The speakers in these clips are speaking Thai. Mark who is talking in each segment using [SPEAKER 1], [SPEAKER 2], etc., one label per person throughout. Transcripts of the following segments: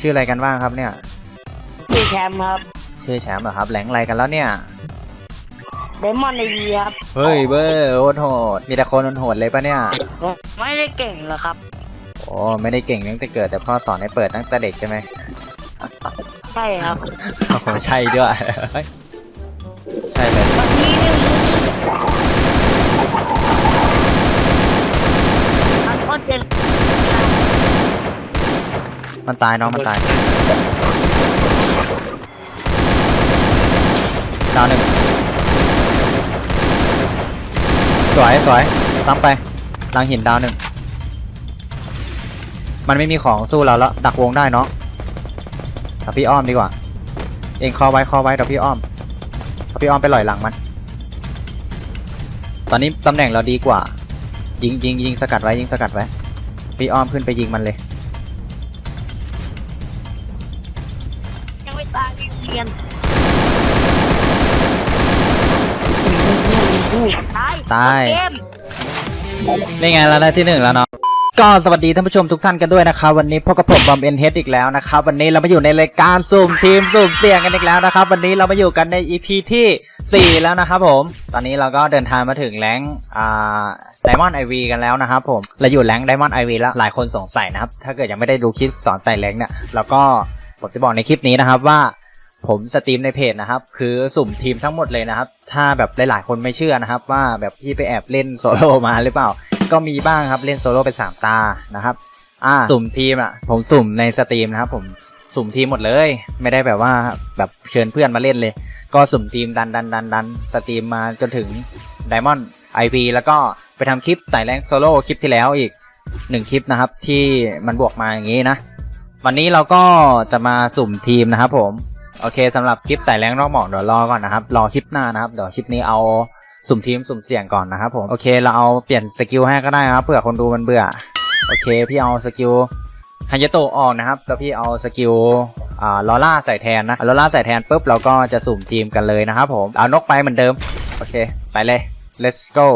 [SPEAKER 1] ชื่ออะไรกันบ้างครับเนี่ย
[SPEAKER 2] ชื่อแชมป์ครับ
[SPEAKER 1] ชื่อแชมป์เหรอครับแหลงอะไรกันแล้วเนี่ย
[SPEAKER 2] เดมอนไอวีครับ
[SPEAKER 1] เฮ้ยเบอร์โคตรโหดมีแต่คนโหดๆเลยปะเนี่ย
[SPEAKER 2] ผมไม่ได้เก่งหรอกครับ
[SPEAKER 1] โอ้ไม่ได้เก่งตั้งแต่เกิดแต่พ่อสอนให้เปิดตั้งแต่เด็กใช่ไหม
[SPEAKER 2] ใช่ครับ
[SPEAKER 1] โอ้โหใช่ด้วยเฮ้ยใช่เลย
[SPEAKER 2] วันนี้เนี่ยมันก็จะ
[SPEAKER 1] มันตายน้องมันตายดาวหนึ่งสวยสวยตั้งไปหลังหินดาวหนึ่งมันไม่มีของสู้เราแล้วดักวงได้เนาะแต่พี่อ้อมดีกว่า เองคอไว้คอไว้เดี๋ยวพี่อ้อมเดี๋ยวพี่อ้อมไปหล่อยหลังมัน ตอนนี้ตำแหน่งเราดีกว่า ยิงยิงยิงสกัดไว้ยิงสกัดไว้ พี่อ้อมขึ้นไปยิงมันเลย
[SPEAKER 2] เรียนตาย
[SPEAKER 1] ตาย
[SPEAKER 2] เกม
[SPEAKER 1] นี่ไงเราได้ที่หนึ่งแล้วเนาะ ก็สวัสดีท่านผู้ชมทุกท่านกันด้วยนะครับวันนี้พบกับผมบอมเอ็นเฮดอีกแล้วนะครับวันนี้เรามาอยู่ในรายการสุ่มทีมสุ่มเสี่ยงกันอีกแล้วนะครับวันนี้เรามาอยู่กันใน EP ที่ 4 แล้วนะครับผม ตอนนี้เราก็เดินทางมาถึงแรงอ่าไดมอนด์ไอวีกันแล้วนะครับผมเราอยู่แรงไดมอนด์ไอวีแล้วหลายคนสงสัยนะครับถ้าเกิดยังไม่ได้ดูคลิปสอนไต่แรงเนี่ยเราก็ผมจะบอกในคลิปนี้นะครับว่า ผมสตรีมในเพจนะครับ คือสุ่มทีมทั้งหมดเลยนะครับ ถ้าแบบหลายๆคนไม่เชื่อนะครับ ว่าแบบพี่ไปแอบเล่นโซโล่มาหรือเปล่า ก็มีบ้างครับเล่นโซโล่เป็นสามตานะครับอ่าสุ่มทีมอะผมสุ่มในสตรีมนะครับผมสุ่มทีมหมดเลย ไม่ได้แบบว่าแบบเชิญเพื่อนมาเล่นเลย ก็สุ่มทีมดันดันดันดันสตรีมมาจนถึงไดมอนด์ไอพีแล้วก็ไปทำคลิปไต่แรงโซโล่คลิปที่แล้วอีกหนึ่งคลิปนะครับ ที่มันบวกมาอย่างนี้นะ วันนี้เราก็จะมาสุ่มทีมนะครับผม โอเคสำหรับคลิปไต่แรงนอกหมอกเดี๋ยวรอก่อนนะครับ รอคลิปหน้านะครับเดี๋ยวคลิปนี้เอาสุ่มทีมสุ่มเสี่ยงก่อนนะครับผมโอเคเราเอาเปลี่ยนสกิลให้ก็ได้นะครับเผื่อคนดูมันเบื่อโอเคพี่เอาสกิลฮันยโตออกนะครับแล้วพี่เอาสกิลอ่าลอล่าใส่แทนนะลอล่าใส่แทนปุ๊บเราก็จะสุ่มทีมกันเลยนะครับผมเอานกไปเหมือนเดิมโอเค ไปเลย let's go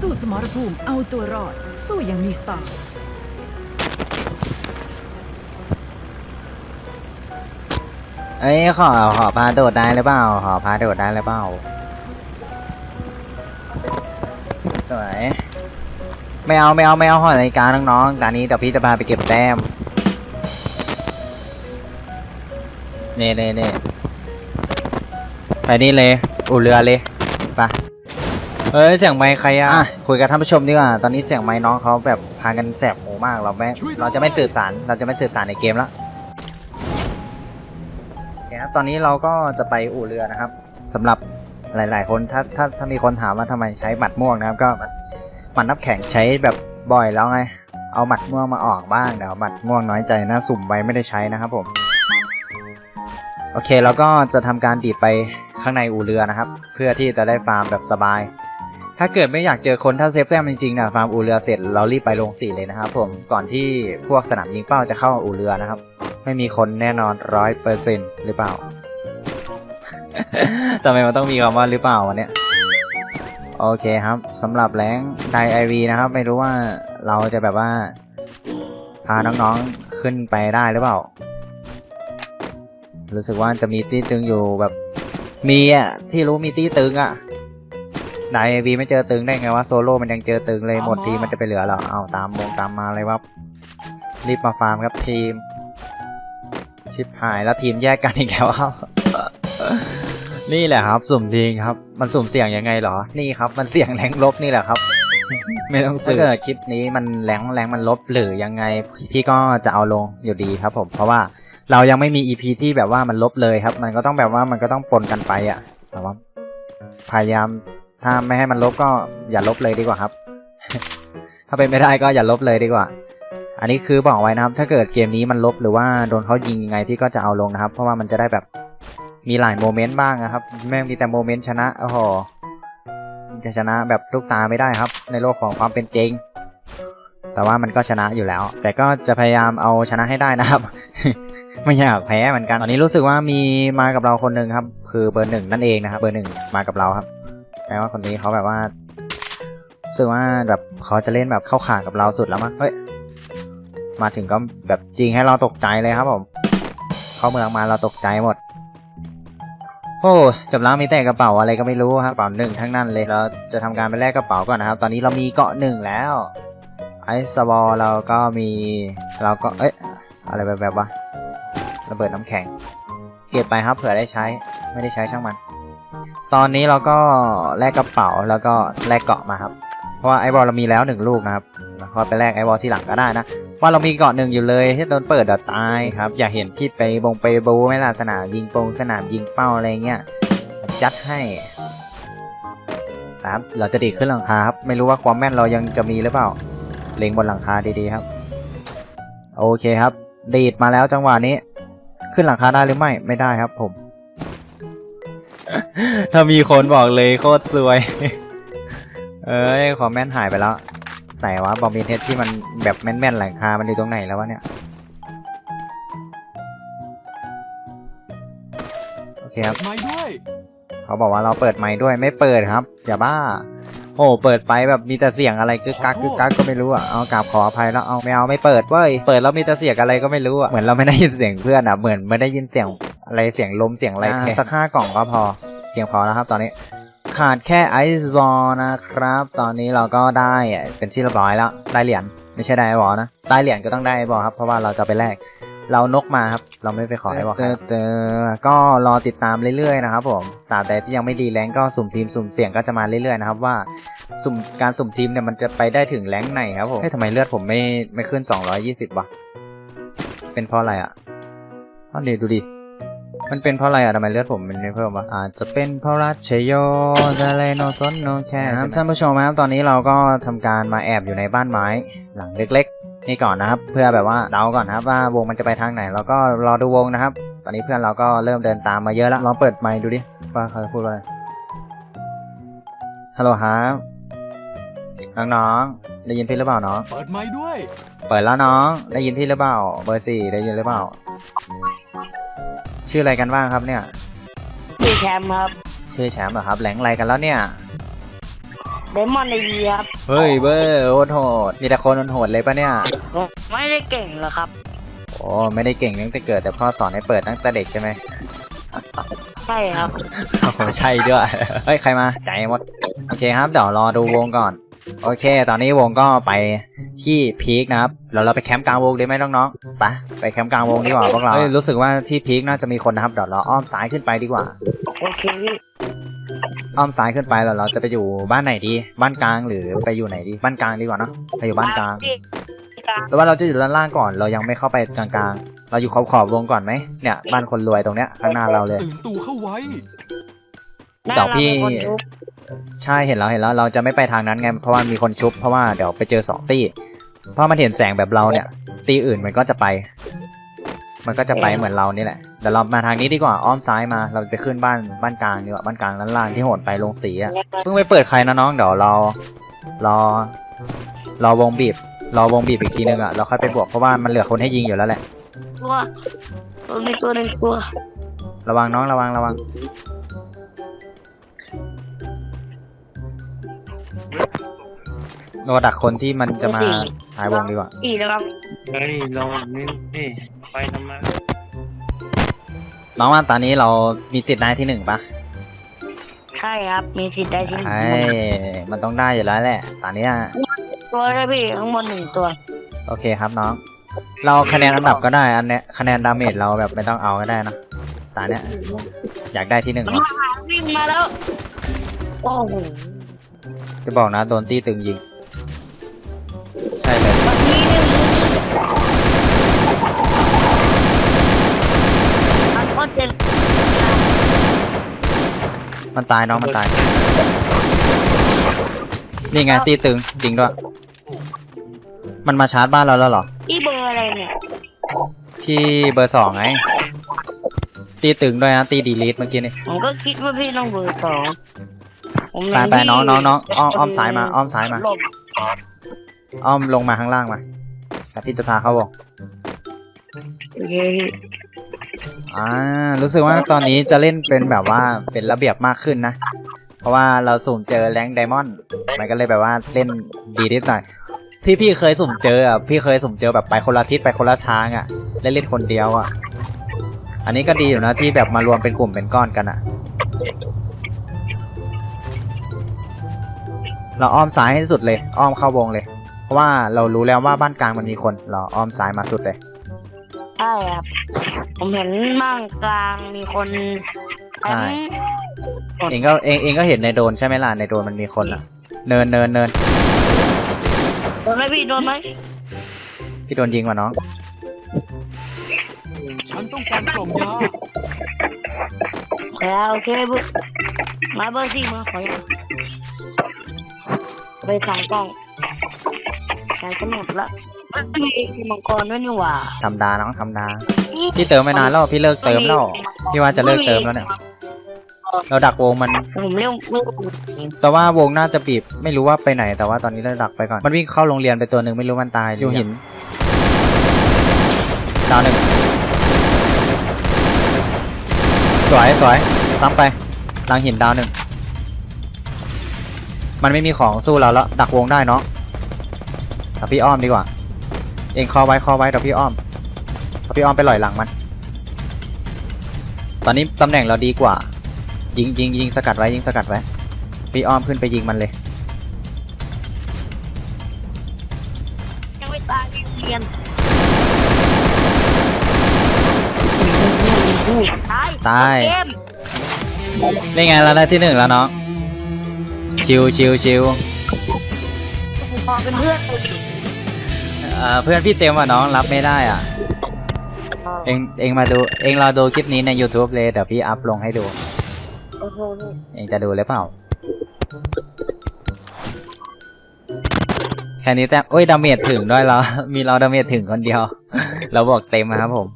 [SPEAKER 3] สู้สมรภูมิเอาตัวรอด สู้อย่างมีสไตล์
[SPEAKER 1] เอ้ยขอขอพาโดดได้หรือเปล่าขอพาโดดได้หรือเปล่าสวยไม่เอาไม่เอาไม่เอาหอนาฬิกาน้องๆตอนนี้เดี๋ยวพี่จะพาไปเก็บแต้มเน่เน่เน่ไปนี่เลยอู่เรือเลย เฮ้ยเสียงไมค์ใครอะอะคุยกับท่านผู้ชมดีกว่า ตอนนี้เสียงไมค์น้องเขาแบบพากันแสบหูมาก เราไม่ เราจะไม่สื่อสาร เราจะไม่สื่อสารในเกมแล้วโอเคครับตอนนี้เราก็จะไปอู่เรือนะครับสำหรับหลาย ๆ คนถ้าถ้าถ้ามีคนถามว่าทำไมใช้หมัดม่วงนะครับ ก็หมัดหมัดนับแข่งใช้แบบบ่อยแล้วไง เอาหมัดม่วงมาออกบ้างเดี๋ยวหมัดม่วงน้อยใจนะสุ่มไว้ไม่ได้ใช้นะครับผมโอเคเราก็จะทำการดีดไปข้างในอู่เรือนะครับ เพื่อที่จะได้ฟาร์มแบบสบาย ถ้าเกิดไม่อยากเจอคนถ้าเซฟแต้มจริงๆนะฟาร์มอู่เรือเสร็จเรารีบไปลงสี่เลยนะครับผมก่อนที่พวกสนามยิงเป้าจะเข้าอู่เรือนะครับ ไม่มีคนแน่นอนร้อยเปอร์เซ็นหรือเปล่าทำไมมันต้องมีคำว่าหรือเปล่าวะเนี่ยโอเคครับสำหรับแรงไดไอวีนะครับ ไม่รู้ว่าเราจะแบบว่า พาน้องๆขึ้นไปได้หรือเปล่า รู้สึกว่าจะมีตี้ตึงอยู่แบบ มีอะที่รู้มีตี้ตึงอะ ไดไอวีไม่เจอตึงได้ไงวะโซโล่มันยังเจอตึงเลยหมดทีมันจะไปเหลือเหรอเอาตามวงตามมาเลยครับรีบมาฟาร์มครับทีม ชิบหายแล้วทีมแยกกันอีกแล้วครับนี่แหละครับ สุ่มทีมครับ มันสุ่มเสี่ยงยังไงเหรอ นี่ครับ มันเสี่ยงแรงลบนี่แหละครับ ไม่ต้องซื้อถ้าเกิดคลิปนี้มันแรงแรงมันลบหรือยังไง พี่ก็จะเอาลงอยู่ดีครับ ผม เพราะว่าเรายังไม่มี EP ที่แบบว่ามันลบเลยครับ มันก็ต้องแบบว่ามันก็ต้องปนกันไปอะแต่ว่าพยายาม ถ้าไม่ให้มันลบก็อย่าลบเลยดีกว่าครับ ถ้าเป็นไม่ได้ก็อย่าลบเลยดีกว่า อันนี้คือบอกไว้นะครับ ถ้าเกิดเกมนี้มันลบหรือว่าโดนเขายิงยังไงพี่ก็จะเอาลงนะครับ เพราะว่ามันจะได้แบบมีหลายโมเมนต์บ้างนะครับแม่งมีแต่โมเมนต์ชนะโอ้โหจะชนะแบบลูกตาไม่ได้ครับ ในโลกของความเป็นจริง แต่ว่ามันก็ชนะอยู่แล้ว แต่ก็จะพยายามเอาชนะให้ได้นะครับ ไม่อยากแพ้เหมือนกัน ตอนนี้รู้สึกว่ามีมากับเราคนหนึ่งครับ คือเบอร์หนึ่งนั่นเองนะครับ เบอร์หนึ่งมากับเราครับ แปลว่าคนนี้เขาแบบว่ารู้สึกว่าแบบเขาจะเล่นแบบเข้าขากับเราสุดแล้วมั้งเฮ้ยมาถึงก็แบบจริงให้เราตกใจเลยครับผมเข้าเมืองมาเราตกใจหมดโอ้จำล้างมีแต่กระเป๋าอะไรก็ไม่รู้ครับกระเป๋าหนึ่งทั้งนั้นเลยเราจะทำการไปแลกกระเป๋าก่อนนะครับ ตอนนี้เรามีเกาะหนึ่งแล้วไอซ์บอลเราก็มีเราก็เอ๊ะอะไรแบบแบบวะระเบิดน้ำแข็ง เก็บไปครับเผื่อได้ใช้ไม่ได้ใช้ช่างมัน ตอนนี้เราก็แลกกระเป๋าแล้วก็แลกเกาะมาครับ เพราะว่าไอบอลเรามีแล้วหนึ่งลูกนะครับแล้วก็ไปแลกไอบอลที่หลังก็ได้นะ ว่าเรามีเกาะหนึ่งอยู่เลยที่โดนเปิดเดตายครับ อยากเห็นพี่ไปบงไปบูไม่ล่ะสนามยิงโปงสนามยิงเป้าอะไรเงี้ยจัดให้นะครับเราจะดีขึ้นหลังคาครับ ไม่รู้ว่าความแม่นเรายังจะมีหรือเปล่า เล็งบนหลังคาดีๆครับ โอเคครับ ดีดมาแล้วจังหวะนี้ ขึ้นหลังคาได้หรือไม่ ไม่ได้ครับผม ถ้ามีคนบอกเลยโคตรสวย เอ้ยความแม่นหายไปแล้ว ไหนวะบอมบินเทสที่มันแบบแม่นๆหลังคา มันอยู่ตรงไหนแล้ววะเนี่ย โอเคครับ
[SPEAKER 4] ไม่ด้วย
[SPEAKER 1] เขาบอกว่าเราเปิดไมค์ด้วยไม่เปิดครับ อย่าบ้า โอ้เปิดไปแบบมีแต่เสียงอะไรกึกกักกึกกักก็ไม่รู้อะ เอากราบขออภัยแล้วเอาไม่เอาไม่เปิดเว้ย เปิดแล้วมีแต่เสียงอะไรก็ไม่รู้อะ เหมือนเราไม่ได้ยินเสียงเพื่อนอะ เหมือนไม่ได้ยินเสียง อะไรเสียงลมเสียงอะไรสักห้ากล่องก็พอเพียงพอแล้วครับ ตอนนี้ขาดแค่ไอซ์บอลนะครับ ตอนนี้เราก็ได้เป็นที่เรียบร้อยแล้วได้เหรียญไม่ใช่ได้ไอบอลนะได้เหรียญก็ต้องได้ไอบอลครับเพราะว่าเราจะไปแลกเรานกมาครับ เราไม่ไปขอไอบอลครับเออก็รอติดตามเรื่อยๆนะครับผมตราบใดที่ยังไม่ดีแรงก็สุ่มทีมสุ่มเสี่ยงก็จะมาเรื่อยๆนะครับว่าสุ่มการสุ่มทีมเนี่ยมันจะไปได้ถึงแรงไหนครับผมเฮ้ยทำไมเลือดผมไม่ไม่ขึ้น 220วะเป็นเพราะอะไรอะอ้าวนี่ดูดิ มันเป็นเพราะอะไรอะทำไมเลือดผมมันไม่เพิ่มวะอาจจะเป็นเพราะรัชเชโยทะเลโนซนโนแคครับท่านผู้ชมครับตอนนี้เราก็ทำการมาแอบอยู่ในบ้านไม้หลังเล็กๆ นี่ก่อนนะครับ เพื่อแบบว่าเดาก่อนนะครับว่าวงมันจะไปทางไหนเราก็รอดูวงนะครับ ตอนนี้เพื่อนเราก็เริ่มเดินตามมาเยอะแล้วลองเปิดไมค์ดูดิว่าเขาจะพูดว่าอะไรฮัลโหลครับน้องๆได้ยินพี่หรือเปล่าน้อง
[SPEAKER 4] เปิดไม่ด้วย
[SPEAKER 1] เปิดแล้วน้อง ได้ยินพี่หรือเปล่า เบอร์สี่ได้ยินหรือเปล่า ชื่ออะไรกันบ้างครับเนี่ย
[SPEAKER 2] พี่แชมป์ครับ
[SPEAKER 1] ชื่อแชมป์เหรอครับแหลงอะไรกันแล้วเนี่ย
[SPEAKER 2] เดมอนไอวีครับ
[SPEAKER 1] เฮ้ยเบอร์โคตรโหดมีแต่คนโหดๆเลยปะเนี่ย
[SPEAKER 2] ผมไม่ได้เก่งหรอกครับ
[SPEAKER 1] โอ้ไม่ได้เก่งตั้งแต่เกิดแต่พ่อสอนให้เปิดตั้งแต่เด็กใช่ไหม
[SPEAKER 2] ใช่ครับ
[SPEAKER 1] โอ้โหใช่ด้วย เฮ้ยใครมาใจหมด โอเคครับเดี๋ยวรอดูวงก่อน โอเค ตอนนี้วงก็ไปที่พีคนะครับเดี๋ยวเราไปแคมป์กลางวงดีไหมน้องๆไปไปแคมป์กลางวงดีกว่าพวกเราเฮ้ยรู้สึกว่าที่พีคน่าจะมีคนนะครับเดี๋ยวเราอ้อมซ้ายขึ้นไปดีกว่า
[SPEAKER 2] โอเคพี่
[SPEAKER 1] อ้อมซ้ายขึ้นไปแล้วเราจะไปอยู่บ้านไหนดี บ้านกลางหรือไปอยู่ไหนดี บ้านกลางดีกว่าเนอะไปอยู่บ้านกลาง
[SPEAKER 2] พี่กลาง
[SPEAKER 1] หรือว่าเราจะอยู่ด้านล่างก่อน เรายังไม่เข้าไปกลางๆ เราอยู่ขอบขอบๆวงก่อนไหมเนี่ยบ้านคนรวยตรงเนี้ยข้างหน้าเราเลย
[SPEAKER 4] ตื่นตูเข้าไว้
[SPEAKER 2] หน้า
[SPEAKER 1] เดี๋ยวพี่
[SPEAKER 2] เราเป็นคนชุบ
[SPEAKER 1] ใช่เห็นแล้วเห็นแล้วเราจะไม่ไปทางนั้นไงเพราะว่ามีคนชุบเพราะว่าเดี๋ยวไปเจอสองตีเพราะมันเห็นแสงแบบเราเนี่ย ตีอื่นมันก็จะไป มันก็จะไปเหมือนเรานี่แหละเดี๋ยวเรามาทางนี้ดีกว่าอ้อมซ้ายมา เราไปขึ้นบ้านบ้านกลางดีกว่าบ้านกลางด้านล่างที่โหดไปลงสีอะเพิ่งไปเปิดใครนะน้องเดี๋ยวเรารอรอวงบีบรอวงบีบอีกทีนึงอะเราค่อยไปบวกเพราะว่ามันเหลือคนให้ยิงอยู่แล้วแหละ
[SPEAKER 2] ตัวตัวมีตัวหนึ่งตัว
[SPEAKER 1] ระวังน้องระวังระวัง เราดักคนที่มันจะมาหายวงดีกว่า
[SPEAKER 2] อีแล้วครับ
[SPEAKER 5] เฮ้ยเรานี่นี่ไปทำไม
[SPEAKER 1] น้องว่าตอนนี้เรามีสิทธิ์ได้ที่หนึ่งปะ
[SPEAKER 2] ใช่ครับ มีสิทธิ์ได้ที่หนึ่ง
[SPEAKER 1] ไอ้มันต้องได้อยู่แล้วแหละ ตอนนี้ย
[SPEAKER 2] ตัวได้พี่ข้างบนหนึ่งตัว
[SPEAKER 1] โอเคครับน้อง เราคะแนนอันดับก็ได้ อันเนี้ยคะแนนดาเมจเราแบบไม่ต้องเอาก็ได้นะตอนเนี้ยอยากได้ที่หนึ่ง
[SPEAKER 2] มัน
[SPEAKER 1] เนอะ
[SPEAKER 2] มาหาวิ่งมาแล้ว โอ้โห
[SPEAKER 1] จะบอกนะโดนตีตึงยิง ใช่เลย
[SPEAKER 2] วันนี้หนึ่งมันก็เจ็บ
[SPEAKER 1] มันตายน้องมันตาย นี่ไงตีตึงจริงด้วย มันมาชาร์จบ้านเราแล้วเหรอ
[SPEAKER 2] ที่เบอร์อะไรเนี่ย
[SPEAKER 1] ที่เบอร์สองไง ตีตึงด้วยนะตีดีลีทเมื่อกี้นี่
[SPEAKER 2] ผมก็คิดว่าพี่ต้องเบอร์สอง ผม
[SPEAKER 1] ไปไปน้องน้องน้องอ้อมอ้อมซ้ายมาอ้อมซ้ายมา
[SPEAKER 2] หลบ
[SPEAKER 1] อ้อมลงมาข้างล่างมาแต่พี่จะพาเข้าวง
[SPEAKER 2] โอเคพี่
[SPEAKER 1] อ่ารู้สึกว่าตอนนี้จะเล่นเป็นแบบว่าเป็นระเบียบมากขึ้นนะ เพราะว่าเราสุ่มเจอแรงไดมอนด์มันก็เลยแบบว่าเล่นดีนิดหน่อยที่พี่เคยสุ่มเจออะพี่เคยสุ่มเจอแบบไปคนละทิศไปคนละทางอะเล่นเล่นคนเดียวอะ อันนี้ก็ดีอยู่นะที่แบบมารวมเป็นกลุ่มเป็นก้อนกันอะ เราอ้อมซ้ายให้สุดเลย อ้อมเข้าวงเลย เพราะว่าเรารู้แล้วว่าบ้านกลางมันมีคน เราอ้อมซ้ายมาสุดเลย
[SPEAKER 2] ใช่ครับ ผมเห็นบ้างกลางมีคน
[SPEAKER 1] ใช่
[SPEAKER 2] แอม
[SPEAKER 1] เองก็เองเองก็เห็นในโดรนใช่ไหมล่ะ ในโดรนมันมีคนอะเนินเนินเนิน
[SPEAKER 2] โดนไหมพี่โดนไหม
[SPEAKER 1] พี่โดนยิงว่ะน้อง
[SPEAKER 5] ฉันต้องการกล่องยา
[SPEAKER 2] แล้วโอเคบุมาเบอร์สี่มาขอยัง ไปสองกล่องแกก็หมดละไม่มีมังกรด้วยนี่หว่า
[SPEAKER 1] ธรรมดาน้องธรรมดาพี่เติมไม่นานแล้วพี่เลิกเติมแล้วพี่ว่าจะเลิกเติมแล้วเนี่ย เราดักวงมัน
[SPEAKER 2] ผมเรียกไม่
[SPEAKER 1] แต่ว่าวงน่าจะบีบไม่รู้ว่าไปไหน แต่ว่าตอนนี้เราดักไปก่อนมันวิ่งเข้าโรงเรียนไปตัวหนึ่งไม่รู้มันตายอยู่หินดาวหนึ่งสวยสวยตามไปหลังหินดาวหนึ่ง มันไม่มีของสู้เราแล้วดักวงได้เนาะแต่พี่อ้อมดีกว่า เองคอไว้คอไว้เดี๋ยวพี่อ้อมเดี๋ยวพี่อ้อมไปหล่อยหลังมัน ตอนนี้ตำแหน่งเราดีกว่า ยิงยิงยิงสกัดไว้ยิงสกัดไว้ พี่อ้อมขึ้นไปยิงมันเลย
[SPEAKER 2] ยังไม่ตายยังเรียนตาย
[SPEAKER 1] ตาย
[SPEAKER 2] เกม
[SPEAKER 1] นี่ไงเราได้ที่หนึ่งแล้วเนาะ ชิวชิวชิว
[SPEAKER 2] พอเป็นเพื่อนกูดิ
[SPEAKER 1] เอ่อเพื่อนพี่เต็มอะน้องรับไม่ได้อะ เองเองมาดู เองรอดูคลิปนี้ใน YouTube เลย เดี๋ยวพี่อัพลงให้ดู
[SPEAKER 2] โอ้โห
[SPEAKER 1] เองจะดูหรือเปล่า แค่นี้แต่โอ้ยดาเมจถึงด้วยเหรอมีเราดาเมจถึงคนเดียว เราบอกเต็มนะครับผม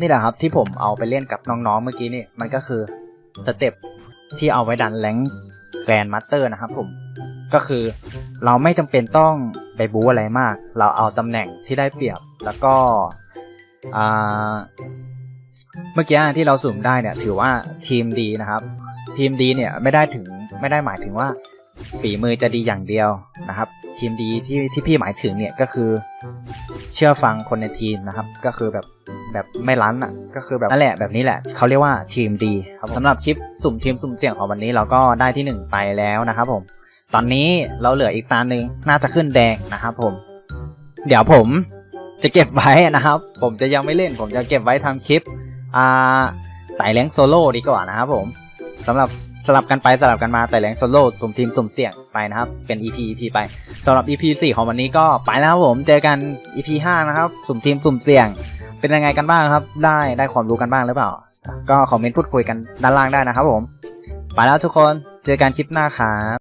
[SPEAKER 1] นี่แหละครับที่ผมเอาไปเล่นกับน้องๆเมื่อกี้นี่ มันก็คือสเต็ป ที่เอาไว้ดันแรงแกรนมัตเตอร์นะครับผม ก็คือเราไม่จำเป็นต้องไปบู๊อะไรมาก เราเอาตำแหน่งที่ได้เปรียบแล้วก็เมื่อกี้ที่เราสุ่มได้เนี่ย ถือว่าทีมดีนะครับ ทีมดีเนี่ยไม่ได้ถึงไม่ได้หมายถึงว่าฝีมือจะดีอย่างเดียวนะครับ ทีมดีที่ที่พี่หมายถึงเนี่ยก็คือเชื่อฟังคนในทีมนะครับ ก็คือแบบ แบบไม่รั้นอะก็คือแบบนั่นแหละแบบนี้แหละเขาเรียกว่าทีมดีครับสำหรับคลิปสุ่มทีมสุ่มเสี่ยงของวันนี้เราก็ได้ที่หนึ่งไปแล้วนะครับผมตอนนี้เราเหลืออีกตาหนึ่งน่าจะขึ้นแดงนะครับผม เดี๋ยวผมจะเก็บไว้นะครับ ผมจะยังไม่เล่น ผมจะเก็บไว้ทำคลิปอ่าไต่แรงโซโล่ดีกว่านะครับผมสำหรับสลับกันไปสลับกันมาไต่แรงโซโล่สุ่มทีมสุ่มเสี่ยงไปนะครับ เป็น EP EP ไปสำหรับ EP 4 ของวันนี้ก็ไปแล้วครับผมเจอกัน EP 5 นะครับ สุ่มทีมสุ่มเสี่ยง เป็นยังไงกันบ้างครับ ได้ได้ความรู้กันบ้างหรือเปล่า ก็คอมเมนต์พูดคุยกันด้านล่างได้นะครับผม ไปแล้วทุกคน เจอกันคลิปหน้าครับ